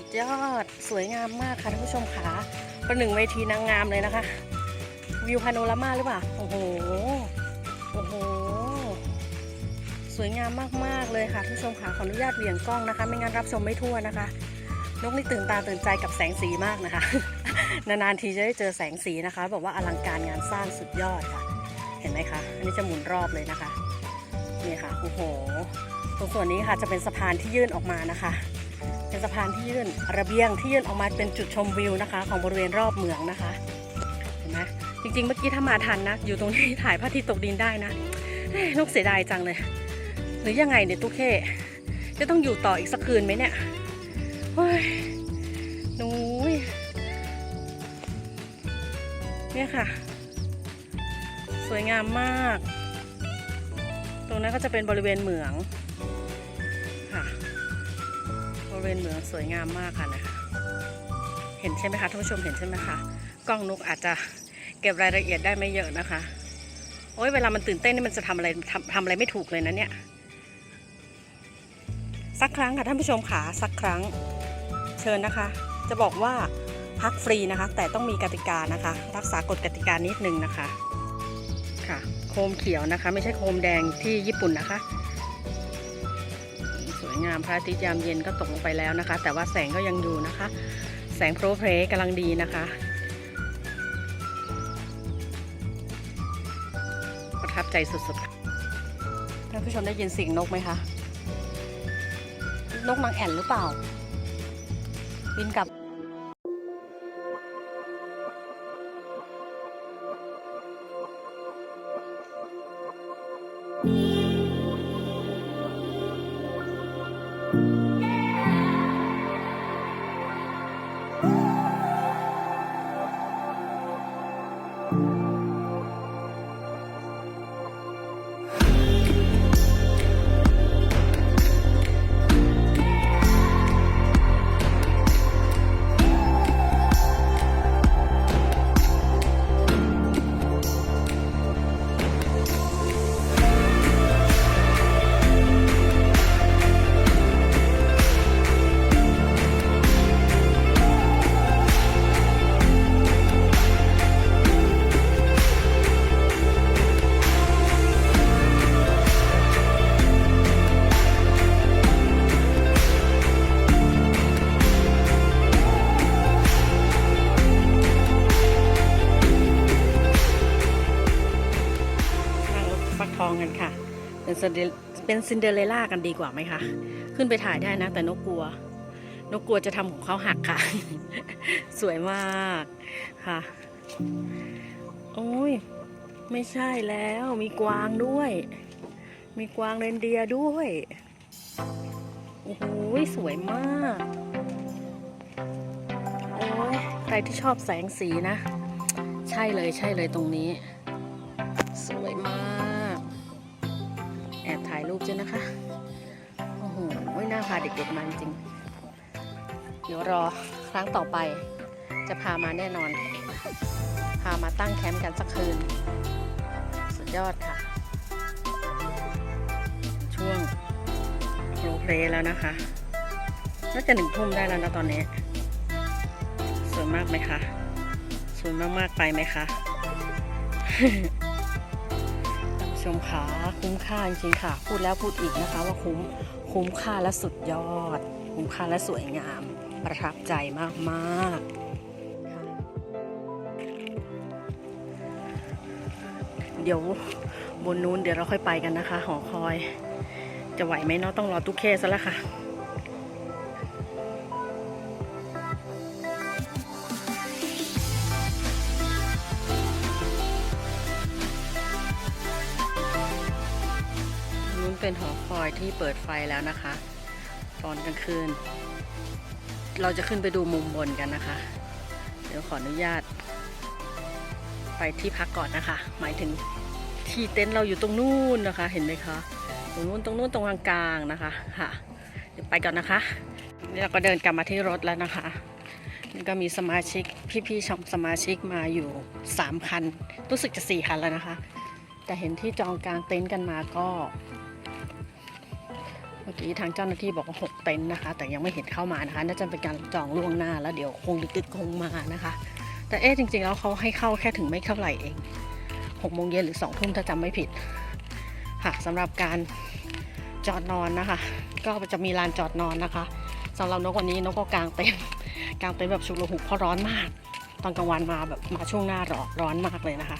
สุดยอดสวยงามมากค่ะท่านผู้ชมค่ะประหนึ่งเวทีนางงามเลยนะคะ วิวพาโนรามาหรือเปล่า โอ้โห โอ้โห สวยงามมากๆเลยค่ะท่านผู้ชมค่ะขออนุญาตเหวี่ยงกล้องนะคะ ไม่งั้นรับชมไม่ทั่วนะคะ นกนี่ตื่นตาตื่นใจกับแสงสีมากนะคะ นานๆทีจะได้เจอแสงสีนะคะ บอกว่าอลังการงานสร้างสุดยอดค่ะ เห็นไหมคะ อันนี้จะหมุนรอบเลยนะคะ นี่ค่ะ โอ้โห ตรงส่วนนี้ค่ะจะเป็นสะพานที่ยื่นออกมานะคะ สะพานที่ยื่นระเบียงที่ยื่นออกมาเป็นจุดชมวิวนะคะ ของบริเวณรอบเมืองนะคะเห็นไหมจริงๆ เมื่อกี้ถ้ามาทันนะ อยู่ตรงนี้ถ่ายพระอาทิตย์ตกดินได้นะนกเสียดายจังเลย หรือยังไงเนี่ยตุ๊กเคจะต้องอยู่ต่ออีกสักคืนไหมเนี่ยเฮ้ยหนูยเนี่ยค่ะ สวยงามมาก ตรงนั้นก็จะเป็นบริเวณเหมือง ริเวณเหมืองสวยงามมากค่ะนะคะเห็นใช่ไหมคะท่านผู้ชมเห็นใช่ไหมคะกล้องนกอาจจะเก็บรายละเอียดได้ไม่เยอะนะคะ โอ้ยเวลามันตื่นเต้นนี่มันจะทำอะไรทำทำอะไรไม่ถูกเลยนะเนี่ยสักครั้งค่ะท่านผู้ชมขาสักครั้งเชิญนะคะ จะบอกว่าพักฟรีนะคะ แต่ต้องมีกติกานะคะ รักษากฎกติกานิดนึงนะคะค่ะ โคมเขียวนะคะ ไม่ใช่โคมแดงที่ญี่ปุ่นนะคะามพระอาทิตย์ยามเย็นก็ตกลงไปแล้วนะคะ แต่ว่าแสงก็ยังอยู่นะคะ แสงโปรเพลกำลังดีนะคะประทับใจสุดๆท่านผู้ชมได้ยินเสียงนกไหมคะ นกนางแอ่นหรือเปล่า บินกลับ เป็นซินเดอเรลล่ากันดีกว่าไหมคะ ขึ้นไปถ่ายได้นะ แต่นกกลัว นกกลัวจะทำของเขาหักค่ะ สวยมากค่ะ โอ้ย ไม่ใช่แล้วมีกวางด้วย มีกวางเรนเดียด้วย โอ้โหสวยมากโอ้ยใครที่ชอบแสงสีนะ ใช่เลยใช่เลยตรงนี้ สวยมาก อบถ่ายรูปจ้ะนะคะ โอ้โหน่าพาเด็กๆมาจริง เดี๋ยวรอครั้งต่อไป จะพามาแน่นอน พามาตั้งแคมป์กันสักคืน สุดยอดค่ะ ช่วงโรเพลย์แล้วนะคะ น่าจะหนึ่งทุ่มได้แล้วนะตอนนี้สวยมากไหมคะสวยมากๆไปไหมคะ ชมขาคุ้มค่าจริงๆค่ะ พูดแล้วพูดอีกนะคะว่าคุ้มคุ้มค่าและสุดยอด คุ้มค่าและสวยงาม ประทับใจมากๆเดี๋ยวบนนู้นเดี๋ยวเราค่อยไปกันนะคะ หอคอย จะไหวไหมเนาะต้องรอตุ๊กเคซะแล้วค่ะ อยที่เปิดไฟแล้วนะคะ ตอนกลางคืน เราจะขึ้นไปดูมุมบนกันนะคะ เดี๋ยวขออนุญาต ไปที่พักก่อนนะคะ หมายถึงที่เต็นท์เราอยู่ตรงนู้นนะคะ เห็นไหมคะตรงนู้นตรงนู้นตรงกลางๆนะคะค่ะเดี๋ยวไปก่อนนะคะนี่เราก็เดินกลับมาที่รถแล้วนะคะนี่ก็มีสมาชิกพี่ๆชมสมาชิกมาอยู่ 3 คัน รู้สึกจะ 4 คันแล้วนะคะ แต่เห็นที่จองกลางเต็นท์กันมาก็ มื่อกี้ทางเจ้าหน้าที่บอกว่าหกเต็นท์นะคะ แต่ยังไม่เห็นเข้ามานะคะน่าจะเป็นการจองล่วงหน้าแล้วเดี๋ยวคงดึกๆคงมานะคะ แต่เอ๊ะจริงๆแล้วเขาให้เข้าแค่ถึงไม่เท่าไหร่เองหกโมงเย็นหรือสองทุ่มถ้าจำไม่ผิดค่ะสำหรับการจอดนอนนะคะ ก็จะมีลานจอดนอนนะคะสำหรับนกวันนี้นกก็กางเต็นท์กางเต็นท์แบบชุกระหุกเพราะร้อนมาก ตอนกลางวันมาแบบมาช่วงหน้าร้อนร้อนมากเลยนะคะ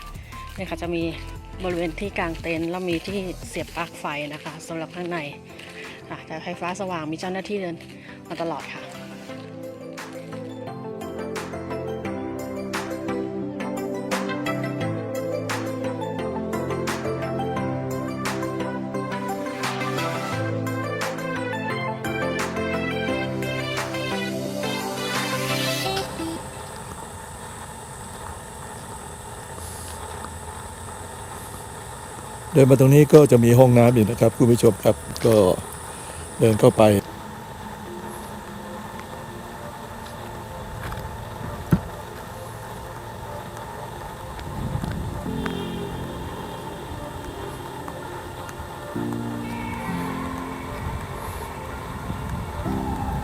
เนี่ยค่ะจะมีบริเวณที่กางเต็นท์แล้วมีที่เสียบปลั๊กไฟนะคะสำหรับข้างใน ค่ะแต่ไฟฟ้าสว่างมีเจ้าหน้าที่เดินมาตลอดค่ะเดินมาตรงนี้ก็จะมีห้องน้ำอีกนะครับคุณผู้ชมครับก็ เดินเข้าไป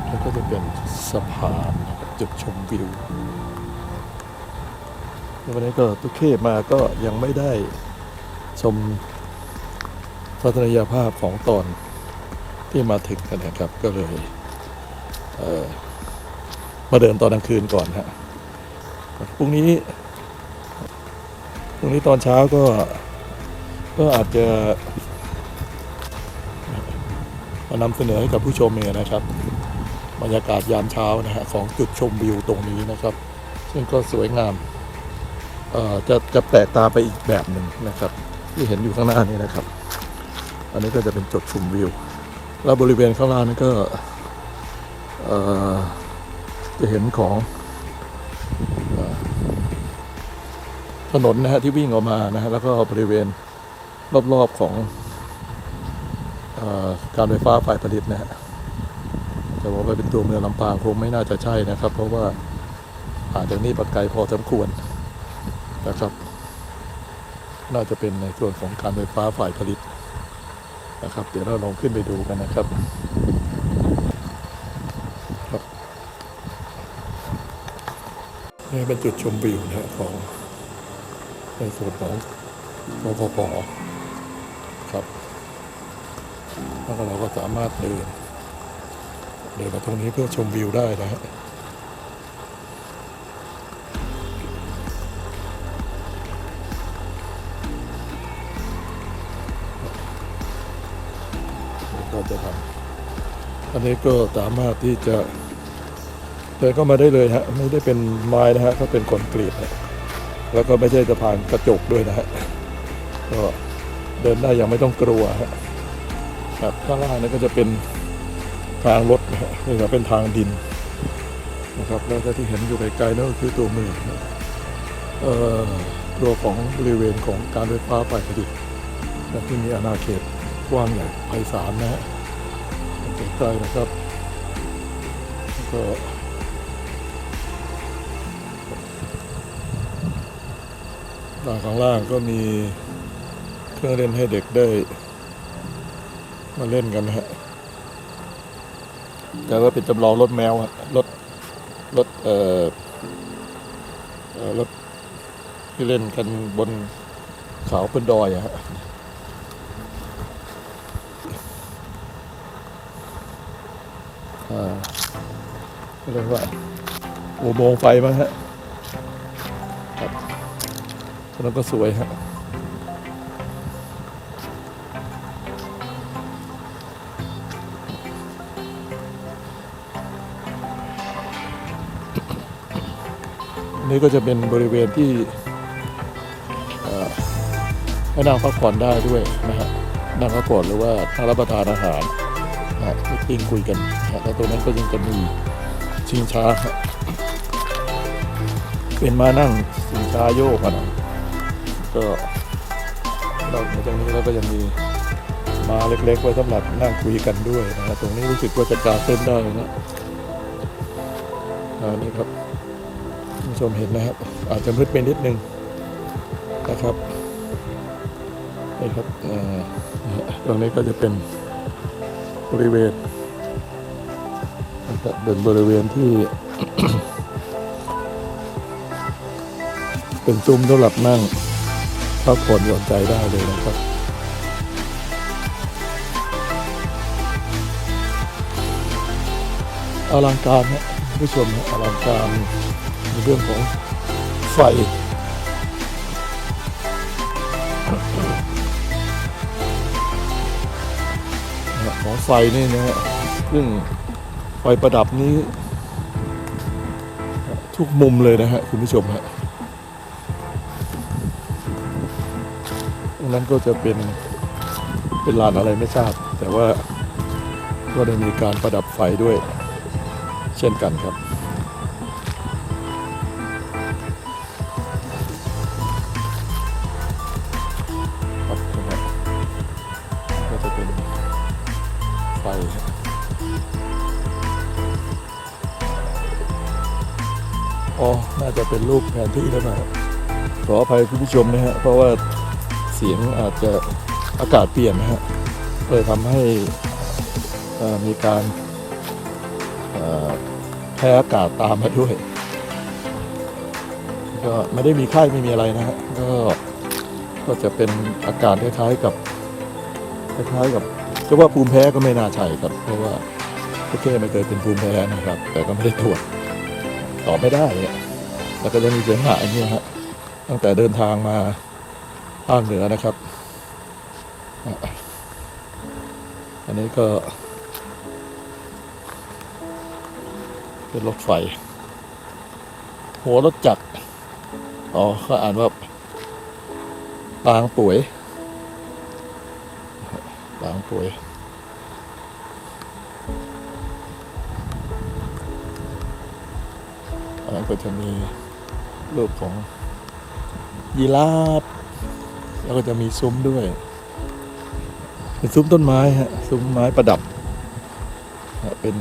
แล้วก็จะเป็นสะพานจุดชมวิวแล้ววันนี้ก็ตุกเคมาก็ยังไม่ได้ชมทัศนียภาพของตอน ที่มาถึงกันนะครับ ก็เลยเมาเดินตอนกลางคืนก่อนฮะพรุ่งนี้พรุ่งนี้ตอนเช้าก็ก็อาจจะมานำเสนอให้กับผู้ชมเนี่ยนะครับ บรรยากาศยามเช้านะฮะของจุดชมวิวตรงนี้นะครับ ซึ่งก็สวยงามจะจะแปลกตาไปอีกแบบหนึ่งนะครับ ที่เห็นอยู่ข้างหน้านี้นะครับ อันนี้ก็จะเป็นจุดชมวิว แล้วบริเวณข้างล่างนี่ก็จะเห็นของอถนนนะฮะที่วิ่งออกมานะฮะแล้วก็บริเวณรอบๆของอการไฟฟ้าฝ่ายผลิตนะฮะแต่ว่าไปเป็นตัวเมืองลำปางคงไม่น่าจะใช่นะครับ เพราะว่าห่างจากนี้ปไกลพอสมควรนะครับ น่าจะเป็นในส่วนของการไฟฟ้าฝ่ายผลิต นะครับ เดี๋ยวเราลองขึ้นไปดูกันนะครับครับนี่เป็นจุดชมวิวนะของในส่วนของปพปครับแล้วเราก็สามารถเดินเดินมาตรงนี้เพื่อชมวิวได้นะฮะ อันนี้ก็สามารถที่จะเดินเข้ามาได้เลยฮะไม่ได้เป็นไม้นะฮะก็เป็นคอนกรีตฮะแล้วก็ไม่ใช่สะพานกระจกด้วยนะฮะก็เดินได้อย่างไม่ต้องกลัวฮะครับข้างล่างนี่ก็จะเป็นทางรถนะฮะนี่ก็เป็นทางดินนะครับแล้วก็ที่เห็นอยู่ไกลๆนั่นก็คือตัวเมืองเอ่อตัวของบริเวณของการไฟฟ้าฝ่ายผลิตนะที่มีอาณาเขตกว้างใหญ่ไพศาลนะฮะ ใกล้ๆนะครับก็ด้านข้างล่างก็มีเครื่องเล่นให้เด็กได้ มาเล่นกันฮะแต่ว่าเป็นจำลองรถแมวอะรถรถเอ่อเอ่อรถที่เล่นกันบนเขาบนดอยอะฮะ อ่า เรียกว่าอุโมงค์ไฟมั้งฮะครับแล้วก็สวยฮะนนี้ก็จะเป็นบริเวณที่ให้นั่งพักผ่อนได้ด้วยนะฮะนั่งพักผ่อนหรือว่านั่งรับประทานอาหาร ฮะมีปิ้งคุยกันฮะแล้วตรงนั้นก็ยังจะมีชิงช้าฮะเป็นมานั่งชิงช้าโยกอะนะก็นอกจากนี้แล้วก็ยังมีมาเล็กๆไว้สำหรับนั่งคุยกันด้วยนะตรงนี้รู้สึกว่าจะกาเต้นได้นะอันนี้ครับคุณผู้ชมเห็นนะครับ อาจจะมืดไปนิดนึงนะครับนี่ครับอ่อนะฮะตรงนี้ก็จะเป็น บริเวณนะเป็นบริเวณที่ เป็นซุ้มสำหรับนั่งพักผ่อนหย่อนใจได้เลยนะครับอลังการนะท่านผู้ชมนอลังการในเรื่องของไฟ ไฟนี่นะฮะซึ่งไฟประดับนี้ ทุกมุมเลยนะฮะคุณผู้ชมฮะตรงนั้นก็จะเป็นเป็นลานอะไรไม่ทราบ แต่ว่าก็ได้มีการประดับไฟด้วย เช่นกันครับครับ เป็นรูปแผนที่แล้วนะขออภัยคุณผู้ชมนะฮะเพราะว่าเสียงอาจจะอากาศเปลี่ยนนะฮะเลยทำให้มีการแพ้อากาศตามมาด้วย ก็ไม่ได้มีไข้ไม่มีอะไรนะฮะก็ก็จะเป็นอาการคล้ายๆกับคล้ายๆกับจะว่าภูมิแพ้ก็ไม่น่าใช่ครับ เพราะว่าพี่เก้ไม่เคยเป็นภูมิแพ้นะครับ แต่ก็ไม่ได้ตรวจตอบไม่ได้ แล้วก็จะมีเสียงหายเนี่ยฮะตั้งแต่เดินทางมาภาคเหนือนะครับ อันนี้ก็ เป็นรถไฟ หัวรถจักร อ๋อเขาอ่านว่าปางป่วยปางป่วยอันนั้นก็จะมี รูปของยีราฟแล้วก็จะมีซุ้มด้วย เป็นซุ้มต้นไม้ฮะซุ้มไม้ประดับ เป็น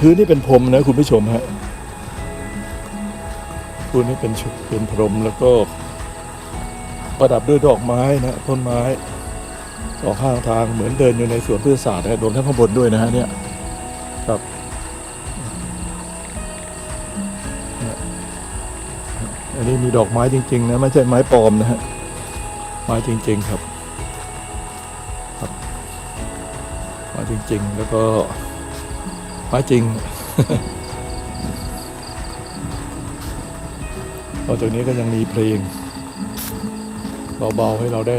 พื้นนี่เป็นพรมนะคุณผู้ชมฮะพื้นนี่เป็นชุเป็นพรมแล้วก็ประดับด้วยดอกไม้นะต้นไม้สองข้างทางเหมือนเดินอยู่ในสวนพืชศาสตร์นะรวมทั้งข้างบนด้วยนะฮะเนี่ยครับ อันนี้มีดอกไม้จริง ๆ นะ ไม่ใช่ไม้ปลอมนะฮะไม้จริง ๆ ครับครับไม้จริง ๆ แล้วก็ไม้จริงนอกจากนี้ก็ยังมีเพลงเบาๆให้เราได้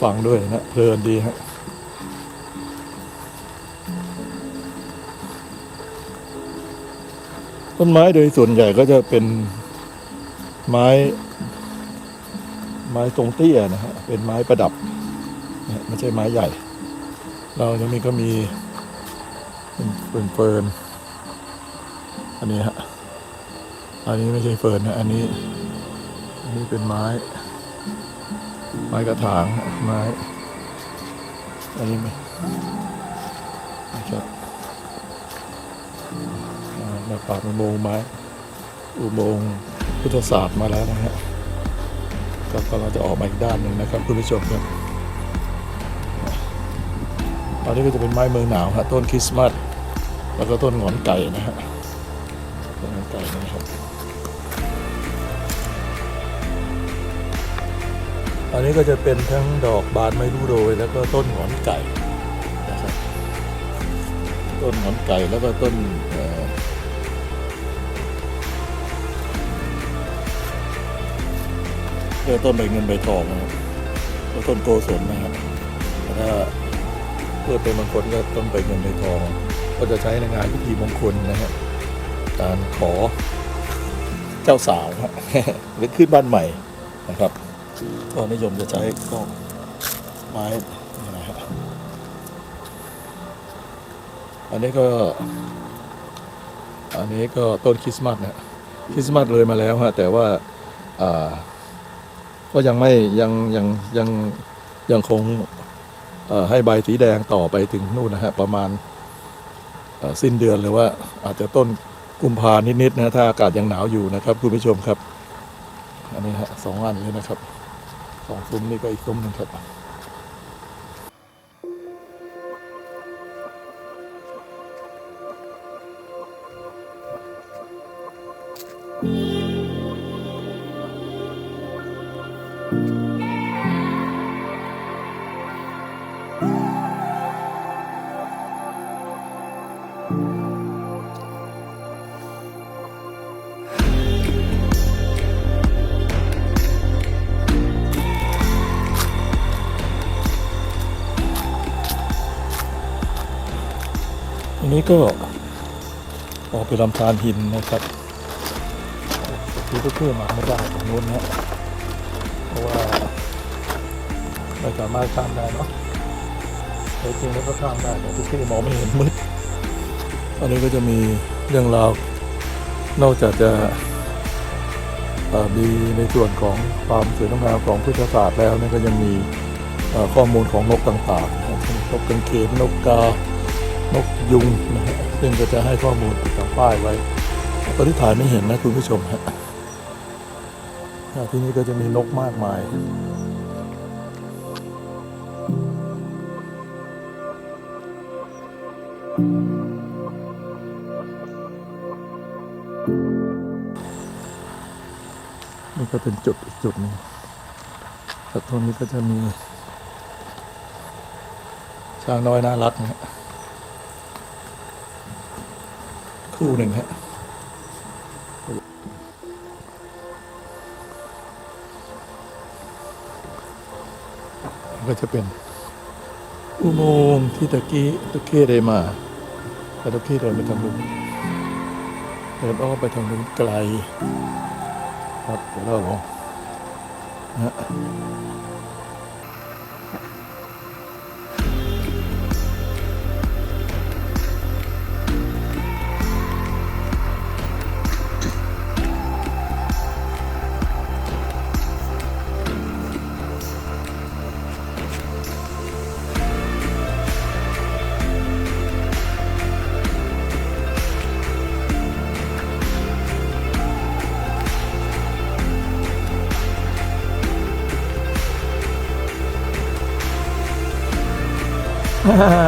ฟังด้วยนะเพลินดีฮะต้นไม้โดยส่วนใหญ่ก็จะเป็น ไม้ ไม้ทรงเตี้ยนะฮะเป็นไม้ประดับไม่ใช่ไม้ใหญ่ เรายังมีก็มีเป็นเฟิร์นอันนี้ฮะอันนี้ไม่ใช่เฟิร์นนะอันนี้ อันนี้เป็นไม้ ไม้กระถางไม้ อันนี้ไม่นะครับอ่ามาปากอุโมงไม้ อุโมง พุทธศาสตร์มาแล้วนะฮะก็กำลังจะออกมาอีกด้านหนึ่งนะครับคุณผู้ชมครับตอนนี้ก็จะเป็นไม้เมืองหนาวฮะต้นคริสต์มาสแล้วก็ต้นหงอนไก่นะฮะต้นหงอนไก่นะครับอันนี้ก็จะเป็นทั้งดอกบานไม้รูโรยแล้วก็ต้นหงอนไก่นะครับต้นหงอนไก่แล้วก็ต้น เอ่อเรียกว่าต้นใบเงินใบทองนะครับต้นโกศลนะครับแล้วถ้าเพื่อเป็นมงคลก็ต้นใบเงินใบทอง ก็จะใช้ในงานพิธีมงคลนะฮะการขอเจ้าสาวฮะหรือขึ้นบ้านใหม่นะครับก็นิยมจะใช้ก็ไม้นะครับอันนี้ก็ อันนี้ก็ต้นคริสต์มาสนะคริสต์มาสเลยมาแล้วฮะแต่ว่าอ่า ก็ยังไม่ยังยังยังยังคงให้ใบสีแดงต่อไปถึงนู่นนะฮะประมาณสิ้นเดือนหรือว่าอาจจะต้นกุมภานิดๆนะถ้าอากาศยังหนาวอยู่นะครับคุณผู้ชมครับ อันนี้ฮะสองอันเลยนะครับสองซุ้มนี่ก็อีกซุ้มนึงครับอืม อันนี้ก็ออกไปลำธารหินนะครับที่เพื่อนมาไม่ได้ตรงนู้นนะเพราะว่าไม่สามารถข้ามได้เนาะแต่จริงแล้วก็ข้ามได้แต่ทุกที่มองไม่เห็นมืดอันนี้ก็จะมีเรื่องราวนอกจากจะมีในส่วนของความสวยงามของพุทธศาสตร์แล้วเนี่ยก็ยังมีข้อมูลของนกต่างๆนะเช่นนกกังเขนนกกา นกยุงนะฮะซึ่งก็จะให้ข้อมูลติดกับป้ายไว้ตอนที่ถ่ายไม่เห็นนะคุณผู้ชมฮะที่นี่ก็จะมีนกมากมายนี่ก็เป็นจุดอีกจุดหนึ่งแต่ตรงนี้ก็จะมีช้างน้อยน่ารักนะ ฮะคู่หนึ่งฮะก็จะเป็นอุโมงค์ที่ตะกี้ตุกเก้ได้มาแต่ตุกเก้เดินไปทางนู้นเดินอ้อมไปทางนู้นไกลครับเดี๋ยวเราลงนะ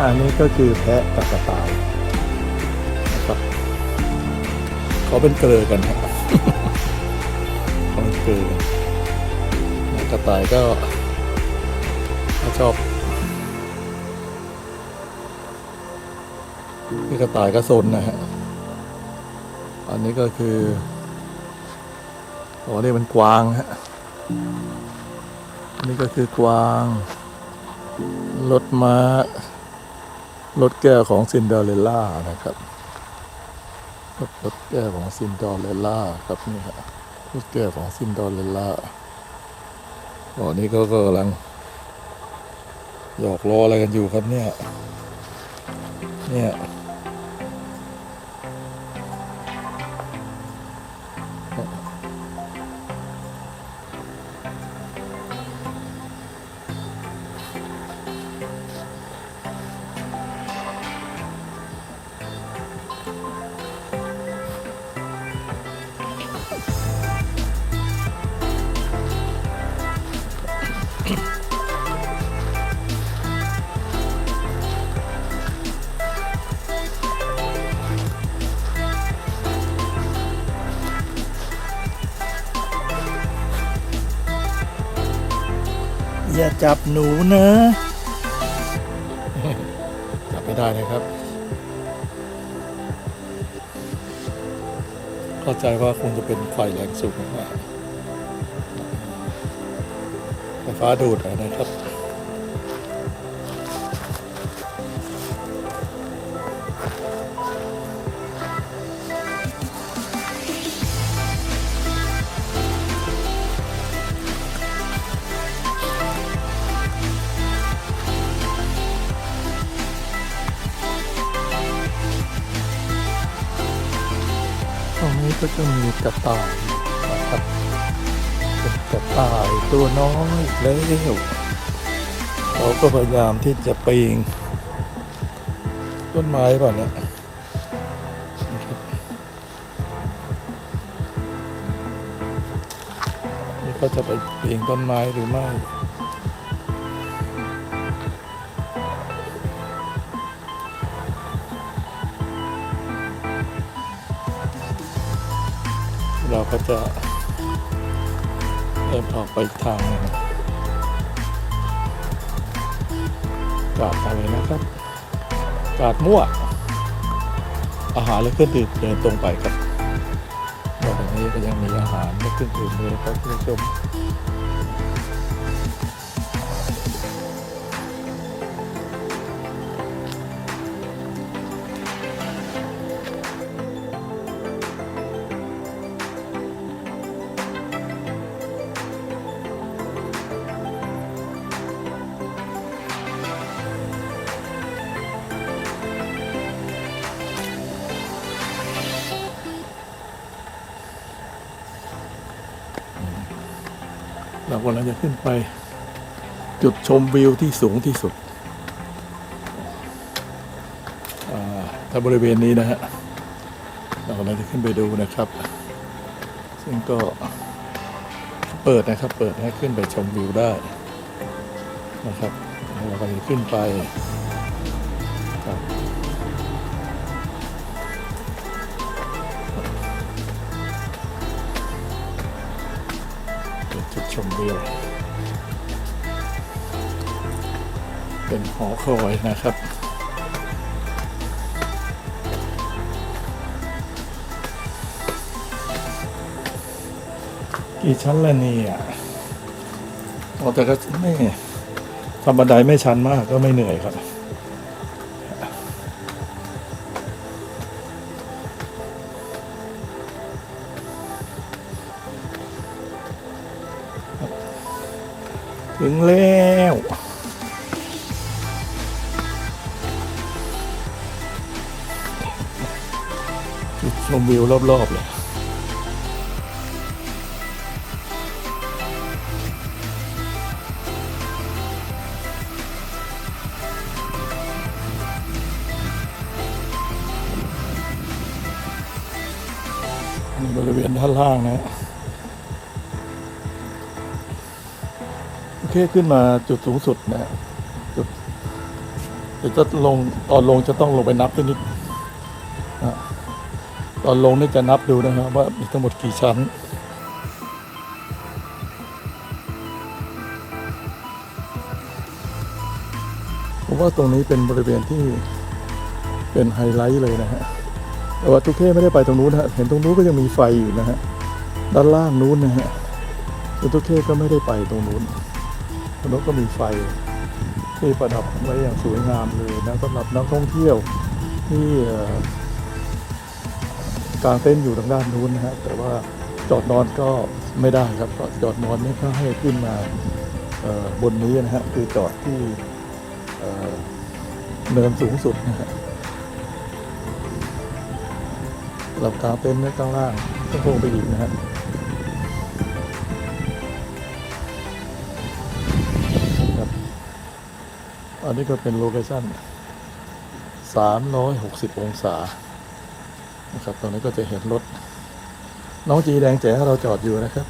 อันนี้ก็คือแพะกับกระต่ายนะครับเขาเป็นเกลือกันครับเขาเป็นเกลือกระต่ายก็ชอบคือกระต่ายก็ซนนะฮะ อันนี้ก็คืออ๋อนี่มันกวางฮะนนี้ก็คือกวางรถม้า รถแก้วของซินเดอเรลล่านะครับรถรถแก้วของซินเดอเรลล่าครับนี่ฮะรถแก้วของซินเดอเรลล่าตอนนี้ก็กำลังหยอกล้ออะไรกันอยู่ครับเนี่ย เนี่ย จับหนูนะ จับไม่ได้นะครับ เข้าใจว่าคงจะเป็นไฟแรงสูงมากไฟฟ้าดูดนะครับ ก็จะมีกระต่ายนะครับเป็นกระต่ายตัวน้อยแล้วเขาก็พยายามที่จะปีนต้นไม้ป่ะเนี่ยนะครับนี่เขาจะไปปีนต้นไม้หรือไม่ เราก็จะเดินออกไปทางกาดอะไรนะครับกาดมั่ว อาหารและเครื่องดื่มเดินตรงไปครับนอกจากนี้ก็ยังมีอาหารและเครื่องดื่มด้วยนะครับคุณผู้ชม เรากำลังจะขึ้นไป จุดชมวิวที่สูงที่สุดถ้าบริเวณนี้นะฮะเรากำลังจะขึ้นไปดูนะครับ ซึ่งก็เปิดนะครับ เปิดให้ขึ้นไปชมวิวได้นะครับเรากำลังจะขึ้นไป อคอยนะครับกี่ชั้นละนี่ยโอแต่ก็ไม่ทำบันไดไม่ชันมากก็ไม่เหนื่อยครับถึงแล้ว มวิวรอบๆเลยนี่บริเวณด้านล่างนะ โอเค ขึ้นมาจุดสูงสุดนะจุดจะลงตอนลงจะต้องลงไปนับนิด ตอนลงนี่จะนับดูนะครับว่ามีทั้งหมดกี่ชั้น ผมว่าตรงนี้เป็นบริเวณที่เป็นไฮไลท์เลยนะฮะ แต่ว่าทุกเทพไม่ได้ไปตรงนู้นฮะ เห็นตรงนู้นก็ยังมีไฟอยู่นะฮะ ด้านล่างนู้นนะฮะแต่ทุกเทพก็ไม่ได้ไปตรงนู้นตรงนู้นก็มีไฟที่ประดับไว้อย่างสวยงามเลยนะสำหรับนักท่องเที่ยวที่ เอ่อกางเต็นอยู่ทางด้านนู้นนะฮะแต่ว่าจอดนอนก็ไม่ได้ครับจอดนอนนี่ก็ให้ขึ้นมาบนนี้นะฮะคือจอดที่เนินสูงสุดนะฮะหลับกลางเต็นไว้ข้างล่างต้องลงไปอีกนะฮะครับอันนี้ก็เป็นโลเคชั่น360 องศา นะครับตรงนี้ก็จะเห็นรถ น้องจีแดงแจ๋เราจอดอยู่นะครับ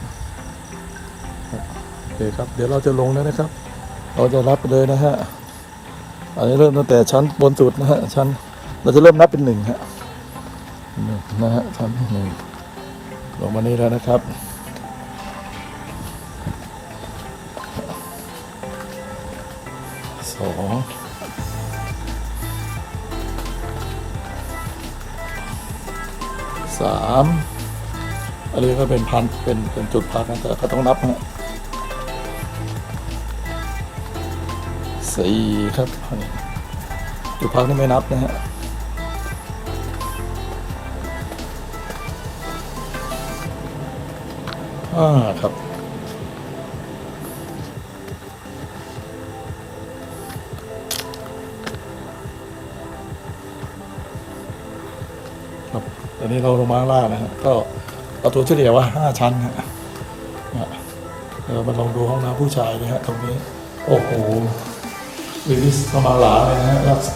โอเคครับ เดี๋ยวเราจะลงแล้วนะครับ เราจะรับไปเลยนะฮะอันนี้เริ่มตั้งแต่ชั้นบนสุดนะฮะชั้นเราจะเริ่มนับเป็นหนึ่งฮะหนึ่งนะฮะชั้นหนึ่งลงมานี้แล้วนะครับ สามอันนี้ก็เป็นพันเป็นเป็นจุดพักนะแต่ก็ต้องนับฮะสี่ครับ จุดพักนี่ไม่นับนะฮะอ่าครับ นี้เราลงมาล่างนะฮะก็เอาตัวเฉลี่ยว่าห้าชั้นฮะเดี๋ยวมาลองดูห้องน้ำผู้ชายนะฮะตรงนี้ โอ้โหวิลิสเข้ามาหลาเลยนะฮะรักษ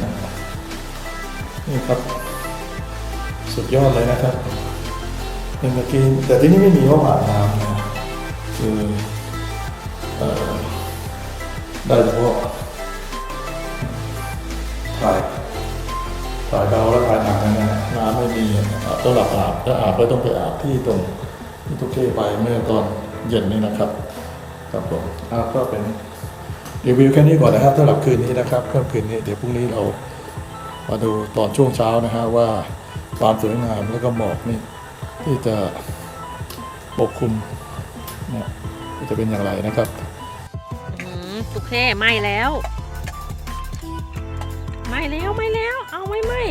นะนี่ครับ สุดยอดเลยนะครับเป็นตะกี้แต่ที่นี่ไม่มีห้องอาบน้ำนะคือเออได้เฉพาะ สำหรับอาบถ้าอาบก็ต้องไปอาบที่ตรงที่ทุกเทไปเมื่อตอนเย็นนี่นะครับ ครับผมอ่าก็เป็นรีวิวแค่นี้ก่อนนะครับสำหรับคืนนี้นะครับค่ำคืนนี้เดี๋ยวพรุ่งนี้เรามาดูตอนช่วงเช้านะฮะว่าความสวยงามแล้วก็หมอกนี่ที่จะปกคลุมเนี่ยจะเป็นอย่างไรนะครับอืมตุกแค่ไหม้แล้วไหม้แล้วไหม้แล้ว เอาไม่ไหม้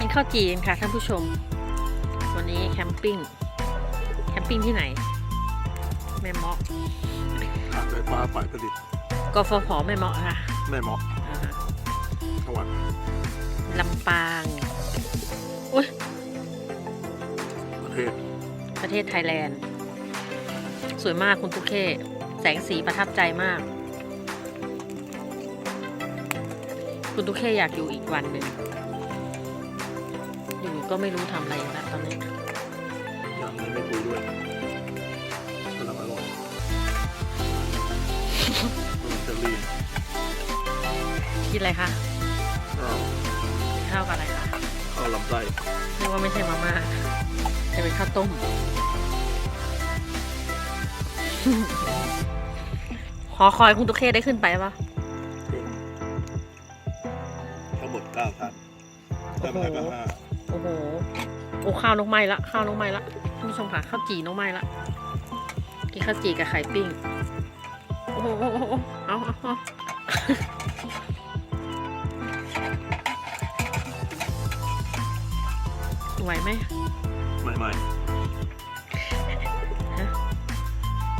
กินข้าวจีนค่ะท่านผู้ชม วันนี้แคมปิ้ง แคมปิ้งที่ไหน แม่เมาะการไฟฟ้าฝ่ายผลิตกฟผแม่เมาะค่ะแม่เหมาะอ่าฮะจังหวัดลำปางอุ้ยประเทศประเทศไทยแลนด์ สวยมากคุณตุกเค แสงสีประทับใจมาก คุณตุกเคอยากอยู่อีกวันหนึ่งอยู่ ก็ไม่รู้ทำอะไรแล้วตอนนี้อย่างนี้ไม่คุยด้วยกำลังอร่อยมันจะลีนกินอะไรคะข้าวกินข้าวกับอะไรคะข้าวลำไส้นึกว่าไม่ใช่มาม่าจะเป็นข้าวต้มหอคอยคุณตุกเคได้ขึ้นไปปะทั้งหมดเก้าชั้นแต่มันก็ห้าโอ้โหโอ้ข้าวนกไม้ละข้าวนกไม้ละท่านผู้ชมค่ะข้าวจีนกไม้ละกินข้าวจีกับไข่ปิ้งโอ้โหโอ้โหโอ้โหเอาเอาเอาไหวไหมไม่ไม่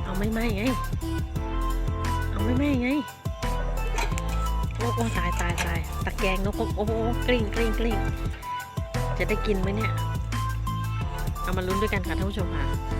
เอาไม่ไหมไงเอาไม่ไหมไงโอ้โอ้ตายตายตายตะแกรงนกก็โอ้โหกลิ้งกลิ้งกลิ้งจะได้กินไหมเนี่ย เอามาลุ้นด้วยกันค่ะท่านผู้ชมค่ะ